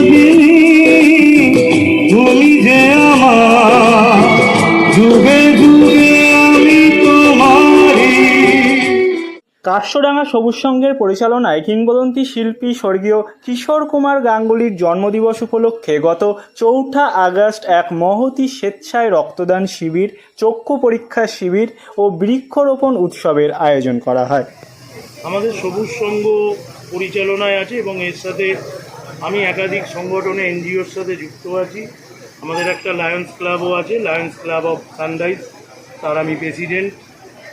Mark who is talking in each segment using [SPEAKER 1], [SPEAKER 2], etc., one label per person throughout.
[SPEAKER 1] চিরদিনই তুমি যে আমার। যুগে যুগে আমি তোমারই।
[SPEAKER 2] কাশ্যডাঙ্গা সবুজ সংঘের পরিচালনায় কিংবদন্তি শিল্পী স্বর্গীয় কিশোর কুমার গাঙ্গুলির জন্মদিবস উপলক্ষে গত চৌঠা আগস্ট এক মহতি স্বেচ্ছায় রক্তদান শিবির চক্ষু পরীক্ষা শিবির ও বৃক্ষরোপণ উৎসবের আয়োজন করা হয়।
[SPEAKER 3] আমাদের সবুজ সংঘ পরিচালনায় আছে এবং এর সাথে আমি একাধিক সংগঠনে এনজিওর সাথে যুক্ত আছি। আমাদের একটা লায়ন্স ক্লাবও আছে লায়ন্স ক্লাব অফ সানরাইজ তার আমি প্রেসিডেন্ট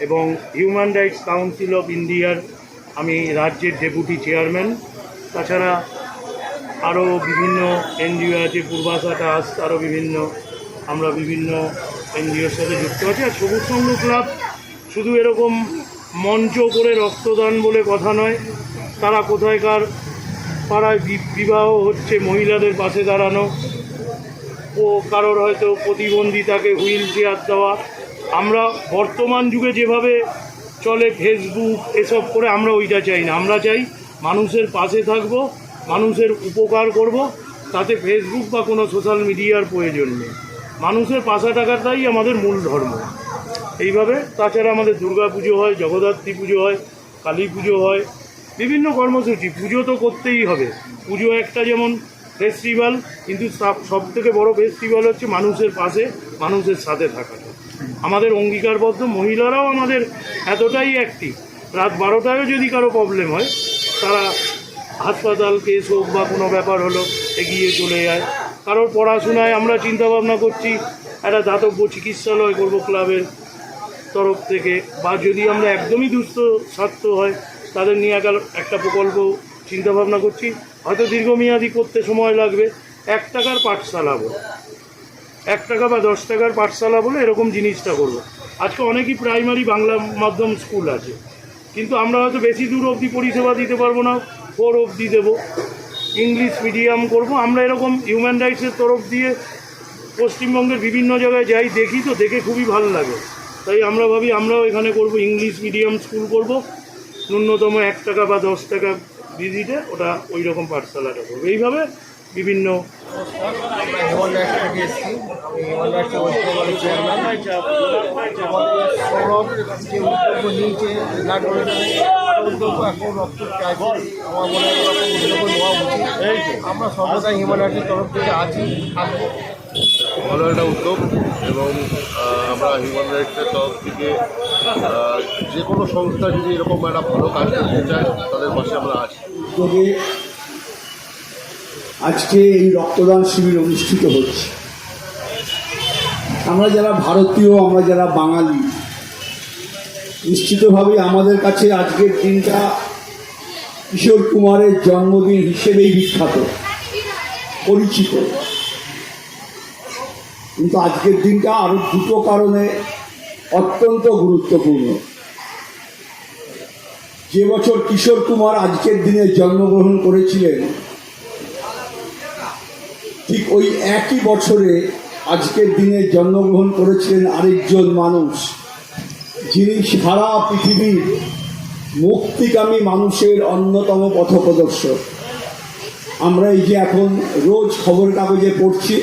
[SPEAKER 3] এবং হিউম্যান রাইটস কাউন্সিল অফ ইন্ডিয়ার আমি রাজ্যের ডেপুটি চেয়ারম্যান তাছাড়া আরও বিভিন্ন এনজিও আছে পূর্বাশা ট্রাস্ট আরও বিভিন্ন, আমরা বিভিন্ন এনজিওর সাথে যুক্ত আছি। আর সবুজ সংঘ ক্লাব শুধু এরকম মঞ্চ করে রক্তদান বলে কথা নয়, তারা কোথায়কার পাড়ায় বিবাহ হচ্ছে মহিলাদের পাশে দাঁড়ানো। ও কারোর হয়তো প্রতিবন্ধী প্রতিবন্ধিতাকে হুইল চেয়ার দেওয়া। আমরা বর্তমান যুগে যেভাবে চলে ফেসবুক, এসব করে আমরা ওইটা চাই না। আমরা চাই মানুষের পাশে থাকব, মানুষের উপকার করব। তাতে ফেসবুক বা কোনো সোশ্যাল মিডিয়ার প্রয়োজন নেই। মানুষের পাশা টাকাটাই আমাদের মূল ধর্ম। এইভাবে তাছাড়া আমাদের দুর্গা পুজো হয়, জগদ্ধাত্রী পুজো হয়, কালী পুজো হয়। বিভিন্ন কর্মসূচি, পুজো তো করতেই হবে। পুজো একটা যেমন ফেস্টিভ্যাল কিন্তু সব থেকে বড় ফেস্টিভ্যাল হচ্ছে মানুষের পাশে, মানুষের সাথে থাকাটা আমাদের অঙ্গীকারবদ্ধ মহিলারাও আমাদের এতটাই অ্যাক্টিভ রাত বারোটায়ও যদি কারও প্রবলেম হয়, তারা হাসপাতাল, কেস হোক বা কোনো ব্যাপার হলো, এগিয়ে চলে যায়। কারোর পড়াশোনায় আমরা চিন্তা ভাবনা করছি, একটা দাতব্য চিকিৎসালয় করব ক্লাবের তরফ থেকে, বা যদি আমরা একদমই দুস্থ স্বার্থ হয় তাদের নিয়ে একাল একটা প্রকল্প, চিন্তাভাবনা করছি। হয়তো দীর্ঘমেয়াদি করতে সময় লাগবে। এক টাকার পাঠশালা বলে। এক টাকা বা দশ টাকার পাঠশালা বলে এরকম জিনিসটা করব। আজকে অনেকই প্রাইমারি বাংলা মাধ্যম স্কুল আছে। কিন্তু আমরা হয়তো বেশি দূর অবধি পরিষেবা দিতে পারব না। ফোর অবধি দেবো। ইংলিশ মিডিয়াম করব। আমরা এরকম হিউম্যান রাইটসের তরফ দিয়ে পশ্চিমবঙ্গের বিভিন্ন জায়গায় যাই, দেখি তো, দেখে খুবই ভালো লাগে। তাই আমরা ভাবি আমরাও এখানে করব ইংলিশ মিডিয়াম স্কুল করব। ন্যূনতম এক টাকা বা দশ টাকা ভিজিটে ওটা ওই রকম পাঠশালাটা করব এইভাবে বিভিন্ন
[SPEAKER 4] আমরা হিউম্যান রাইটস থেকে এসেছি আমি হিউম্যান রাইটসের ওয়েস্ট বেঙ্গলের চেয়ারম্যান আমাদের সৌরভ যে উদ্যোগ নিয়েছে ব্লাড ডোনেশনে উদ্যোগ এখন রক্ত চাইছে আমার মনে হয় এরকম উদ্যোগ নেওয়া উচিত আমরা সর্বদা হিউম্যান তরফ থেকে আছি, থাকব।
[SPEAKER 5] ভালো একটা উদ্যোগ এবং আমরা হিউম্যান রাইটসের তরফ থেকে যে কোনো সংস্থা যদি এরকম একটা ভালো কাজ করতে চায়, তাদের পাশে আমরা আছি।
[SPEAKER 6] আজকে এই রক্তদান শিবির অনুষ্ঠিত হচ্ছে। আমরা যারা ভারতীয়, আমরা যারা বাঙালি, নিশ্চিতভাবে আমাদের কাছে আজকের দিনটা কিশোর কুমারের জন্মদিন হিসেবেই বিখ্যাত, পরিচিত। কিন্তু আজকের দিনটা আরও দুটো কারণে অত্যন্ত গুরুত্বপূর্ণ। যে বছর কিশোর কুমার আজকের দিনে জন্মগ্রহণ করেছিলেন, ঠিক ওই একই বছরে আজকের দিনে জন্মগ্রহণ করেছিলেন আরেকজন মানুষ, যিনি সারা পৃথিবীর মুক্তিকামী মানুষের অন্যতম পথপ্রদর্শক। আমরা এই যে এখন রোজ খবর কাগজে পড়ছি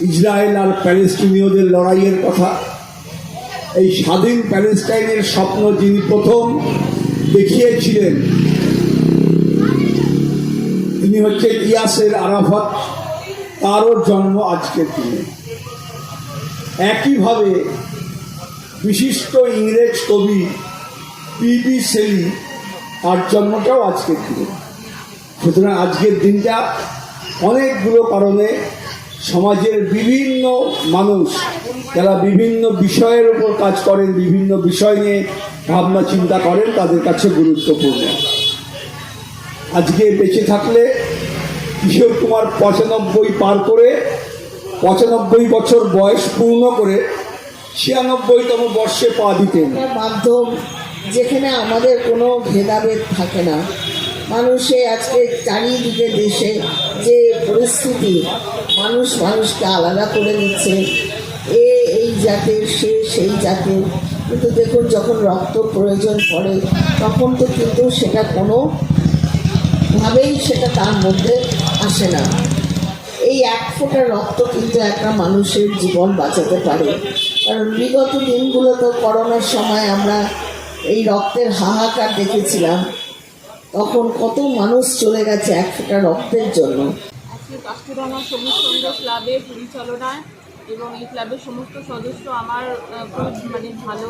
[SPEAKER 6] ইসরায়েল আর প্যালেস্টিনীয়দের লড়াইয়ের কথা। এই স্বাধীন প্যালেস্টাইনের স্বপ্ন যিনি প্রথম দেখিয়েছিলেন, তিনি হচ্ছে ইয়াসের আরাফাত। তারও জন্ম আজকের দিনে। একইভাবে বিশিষ্ট ইংরেজ কবি পিবি সেলি, তার জন্মটাও আজকের দিনে। সুতরাং আজকের দিনটা অনেকগুলো কারণে সমাজের বিভিন্ন মানুষ যারা বিভিন্ন বিষয়ের উপর কাজ করেন, বিভিন্ন বিষয় নিয়ে ভাবনা চিন্তা করেন, তাদের কাছে গুরুত্বপূর্ণ। আজকে বেঁচে থাকলে কিশোর কুমার পঁচানব্বই পার করে, পঁচানব্বই বছর বয়স পূর্ণ করে ছিয়ানব্বইতম বর্ষে পা দিতেন।
[SPEAKER 7] মাধ্যম যেখানে আমাদের কোনো ভেদাভেদ থাকে না। মানুষে আজকে চারিদিকে দেশে যে পরিস্থিতি, মানুষ মানুষকে আলাদা করে নিচ্ছে। এ এই জাতের, সে সেই জাতের। কিন্তু দেখুন, যখন রক্ত প্রয়োজন পড়ে, তখন তো কিন্তু সেটা কোনো ভাবেই সেটা তার মধ্যে আসে না। এই এক ফোঁটা রক্ত কিন্তু একটা মানুষের জীবন বাঁচাতে পারে। কারণ বিগত দিনগুলো তো করোনার সময় আমরা এই রক্তের হাহাকার দেখেছিলাম। তখন কত মানুষ চলে গেছে এক ফোঁটা রক্তের জন্য।
[SPEAKER 8] ক্লাবের পরিচালনায় এবং এই ক্লাবের সমস্ত সদস্য আমার খুব মানে ভালো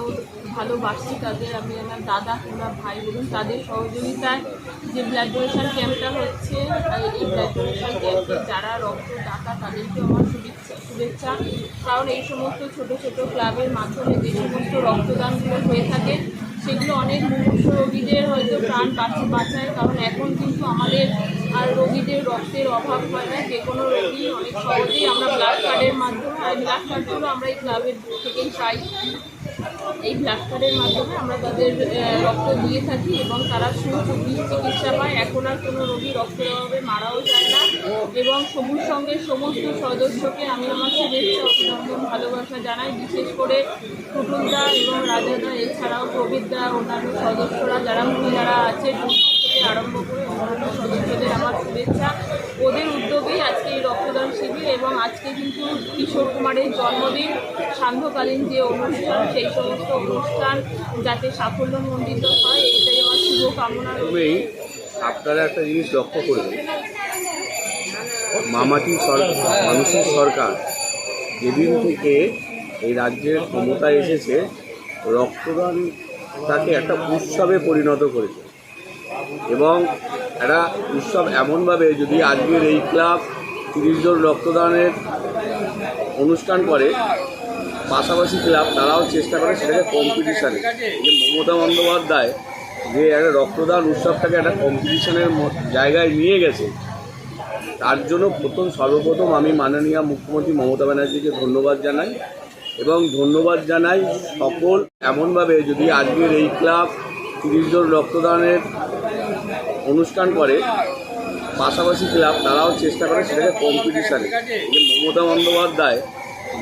[SPEAKER 8] ভালোবাসি তাদের। আমি আমার দাদা কিংবা ভাই বলুন তাদের সহযোগিতায় যে ব্লাড ডোনেশন ক্যাম্পটা হচ্ছে, এই ব্লাড ডোনেশন ক্যাম্পে যারা রক্তদাতা তাদেরকে আমার শুভেচ্ছা শুভেচ্ছা। কারণ এই সমস্ত ছোট ছোট ক্লাবের মাধ্যমে যে সমস্ত রক্তদানগুলো হয়ে থাকে সেগুলো অনেক মুমূর্ষ রোগীদের হয়তো প্রাণ বাঁচে, বাঁচায়, কারণ এখন কিন্তু আমাদের আর রোগীদের রক্তের অভাব হয় না। যে কোনো রোগী অনেক সহজেই আমরা ব্লাড কার্ডের মাধ্যমে ব্লাড কার্ডগুলো আমরা এই ক্লাবের থেকেই পাই। এই ব্লাড কার্ডের মাধ্যমে আমরা তাদের রক্ত দিয়ে থাকি এবং তারা সুচিকিৎসা চিকিৎসা পায়। এখন আর কোনো রোগী রক্তের অভাবে মারাও যায় না। এবং সবুজ সঙ্গের সমস্ত সদস্যকে আমি আমার শুভেচ্ছা, অভিনন্দন, ভালোবাসা জানাই। বিশেষ করে টুটুলদা এবং রাজাদা, এছাড়াও প্রবীরদা, অন্যান্য সদস্যরা যারা মহিলারা আছে আরম্ভ করে অন্যান্য সদস্যদের আমার শুভেচ্ছা। ওদের উদ্যোগেই আজকে এই রক্তদান শিবির এবং আজকে কিন্তু কিশোর কুমারের জন্মদিন। সান্ধ্যকালীন যে অনুষ্ঠান, সেই সমস্ত অনুষ্ঠান যাতে সাফল্যমণ্ডিত হয়, এইটাই আমার শুভ কামনা রইল।
[SPEAKER 9] আপনারা একটা জিনিস লক্ষ্য করবেন। মামাটি সরকার মানুষের সরকার যেদিন থেকে এই রাজ্যের ক্ষমতায় এসেছে রক্তদান তাকে একটা উৎসবে পরিণত করেছে। এবং একটা উৎসব এমনভাবে যদি আজকের এই ক্লাব তিরিশ জন রক্তদানের অনুষ্ঠান করে, পাশাপাশি ক্লাব তারাও চেষ্টা করে সেটাকে কম্পিটিশানে যে মমতা বন্দ্যোপাধ্যায় যে একটা রক্তদান উৎসবটাকে একটা কম্পিটিশনের জায়গায় নিয়ে গেছে, তার জন্য প্রথম সর্বপ্রথম আমি মাননীয় মুখ্যমন্ত্রী মমতা ব্যানার্জিকে ধন্যবাদ জানাই এবং ধন্যবাদ জানাই সকল। এমনভাবে যদি আজকের এই ক্লাব তিরিশ জন রক্তদানের অনুষ্ঠান করে, পাশাপাশি ক্লাব তারাও চেষ্টা করে সেটাকে কম্পিটিশানে মমতা বন্দ্যোপাধ্যায়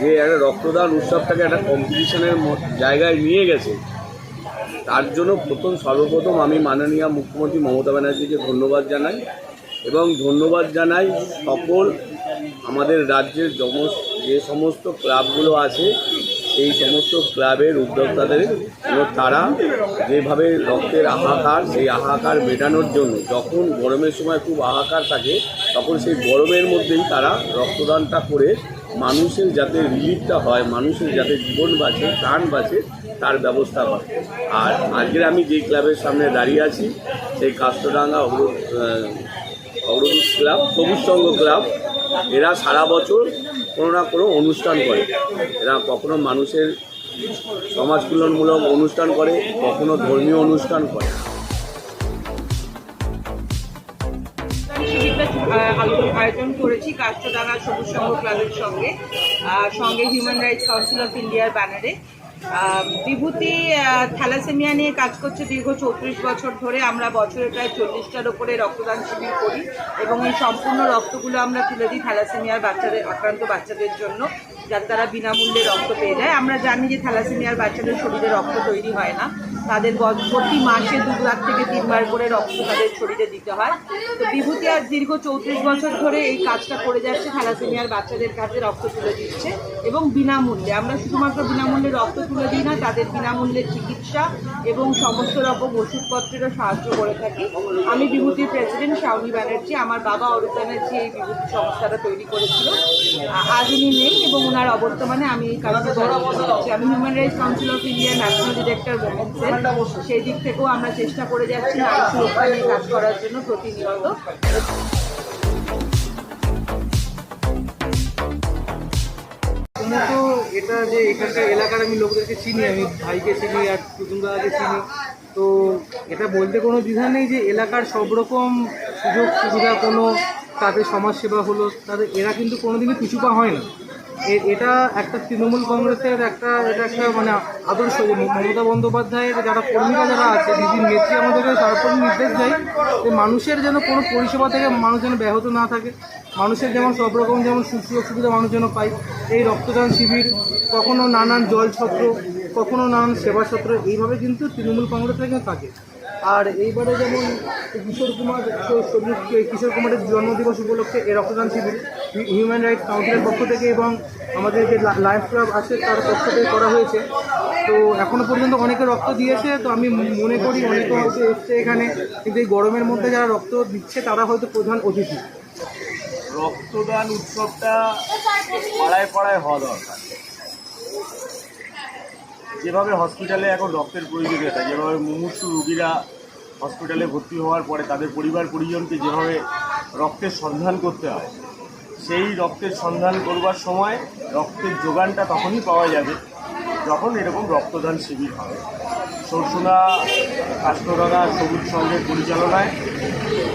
[SPEAKER 9] যে একটা রক্তদান উৎসবটাকে একটা কম্পিটিশনের জায়গায় নিয়ে গেছে, তার জন্য প্রথম সর্বপ্রথম আমি মাননীয় মুখ্যমন্ত্রী মমতা ব্যানার্জিকে ধন্যবাদ জানাই এবং ধন্যবাদ জানাই সকল আমাদের রাজ্যের যে সমস্ত ক্লাবগুলো আছে এই সমস্ত ক্লাবের উদ্যোক্তাদের তারা যেভাবে রক্তের হাহাকার সেই হাহাকার মেটানোর জন্য যখন গরমের সময় খুব হাহাকার থাকে, তখন সেই গরমের মধ্যেই তারা রক্তদানটা করে মানুষের যাতে রিলিফটা হয়, মানুষের যাতে জীবন বাঁচে, প্রাণ বাঁচে, তার ব্যবস্থা হয়। আর আজকের আমি যে ক্লাবের সামনে দাঁড়িয়ে আছি, সেই কাষ্টডাঙ্গা অগ্র অগ্রদূত ক্লাব সবুজ সংঘ ক্লাব এরা সারা বছর কোনো না কোনো অনুষ্ঠান করে। এরা কখনো মানুষের সমাজ কল্যাণমূলক অনুষ্ঠান করে, কখনো ধর্মীয় অনুষ্ঠান করে।
[SPEAKER 10] আয়োজন করেছি কাষ্টডাঙ্গা সবুজ সংঘ ক্লাবের সঙ্গে। সঙ্গে হিউম্যান রাইটস কাউন্সিল অফ ইন্ডিয়ার ব্যানারে বিভূতি থ্যালাসেমিয়া নিয়ে কাজ করছে দীর্ঘ চৌত্রিশ বছর ধরে। আমরা বছরে প্রায় চল্লিশটার ওপরে রক্তদান শিবির করি এবং এই সম্পূর্ণ রক্তগুলো আমরা তুলে দিই থ্যালাসেমিয়ার বাচ্চাদের, আক্রান্ত বাচ্চাদের জন্য, যাতে তারা বিনামূল্যে রক্ত পেয়ে যায়। আমরা জানি যে থ্যালাসেমিয়ার বাচ্চাদের শরীরে রক্ত তৈরি হয় না। তাদের প্রতি মাসে দু লাখ থেকে তিনবার করে রক্ত তাদের শরীরে দিতে হয়। তো বিভূতি আর দীর্ঘ চৌত্রিশ বছর ধরে এই কাজটা করে যাচ্ছে, থ্যালাসেমিয়ার বাচ্চাদের কাছে রক্ত তুলে দিচ্ছে এবং বিনামূল্যে। আমরা শুধুমাত্র বিনামূল্যে রক্ত তুলে দিই না, তাদের বিনামূল্যে চিকিৎসা এবং সমস্ত রকম ওষুধপত্রেরও সাহায্য করে থাকি। আমি বিভূতির প্রেসিডেন্ট শাওনি ব্যানার্জি। আমার বাবা অরূপ ব্যানার্জি এই বিভূতি সংস্থাটা তৈরি করেছিল আজ উনি নেই এবং ওনার অবর্তমানে আমি আমি human rights council of India national director ওমেন্সের সেই দিক থেকেও আমরা চেষ্টা করে যাচ্ছি নিয়ে কাজ করার জন্য প্রতিনিয়ত।
[SPEAKER 4] প্রথমত এটা যে এখানকার এলাকার আমি লোকদেরকে চিনি আমি ভাইকে চিনি আর কুটুমদাকে চিনি। তো এটা বলতে কোনো দ্বিধা নেই যে এলাকার সব রকম সুযোগ সুবিধা কোনো তাদের সমাজসেবা হলো তাদের এরা কিন্তু কোনোদিনই পিছুপা হয় না। এটা একটা তৃণমূল কংগ্রেসের একটা, এটা একটা মানে আদর্শ। যে মমতা বন্দ্যোপাধ্যায়ের যারা কর্মীরা যারা আছে, দিদির নেত্রী আমাদেরকে তারপর নির্দেশ দেয় যে মানুষের যেন কোনো পরিষেবা থেকে মানুষ যেন ব্যাহত না থাকে, মানুষের যেমন সব রকম যেমন সুযোগ সুবিধা মানুষ যেন পায়, এই রক্তদান শিবির, কখনো নানান জলছত্র, কখনো নানান সেবা সত্র এইভাবে কিন্তু তৃণমূল কংগ্রেসরা কিন্তু থাকে আর এইবারে যেমন কিশোর কুমার, কিশোর কুমারের জন্মদিবস উপলক্ষে এই রক্তদান শিবির হিউম্যান রাইটস কাউন্সিলের পক্ষ থেকে এবং আমাদের যে লায়ন্স ক্লাব আছে তার পক্ষ থেকে করা হয়েছে। তো এখনও পর্যন্ত অনেকে রক্ত দিয়েছে, তো আমি মনে করি অনেকে হয়তো এসছে এখানে, কিন্তু এই গরমের মধ্যে যারা রক্ত দিচ্ছে তারা হয়তো প্রধান অতিথি।
[SPEAKER 11] রক্তদান উৎসবটা পাড়ায় পাড়ায় হওয়া দরকার। যেভাবে হসপিটালে এখন রক্তের প্রয়োজনীয়তা যেভাবে মুমূর্ষু রুগীরা হসপিটালে ভর্তি হওয়ার পরে তাদের পরিবার পরিজনকে যেভাবে রক্তের সন্ধান করতে হয়, সেই রক্তের সন্ধান করবার সময় রক্তের যোগানটা তখনই পাওয়া যাবে যখন এরকম রক্তদান শিবির হবে। সরসুনা কাষ্টরাঙা সবুজ সংঘের পরিচালনায়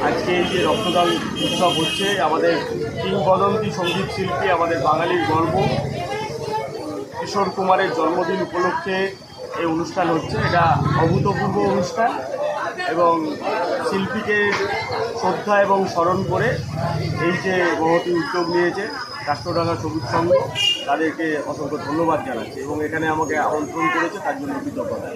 [SPEAKER 11] আজকে এই যে রক্তদান উৎসব হচ্ছে, আমাদের কিংবদন্তি সংগীত শিল্পী, আমাদের বাঙালির গর্ব, কিশোর কুমারের জন্মদিন উপলক্ষে এই অনুষ্ঠান হচ্ছে। এটা অভূতপূর্ব অনুষ্ঠান। এবং শিল্পীকে শ্রদ্ধা এবং স্মরণ করে এই যে মহতি উদ্যোগ নিয়েছে রাষ্ট্রডাঙ্গা সবুজ সংঘ তাদেরকে অসংখ্য ধন্যবাদ জানাচ্ছে এবং এখানে আমাকে আমন্ত্রণ করেছে তার জন্য কৃতজ্ঞতা।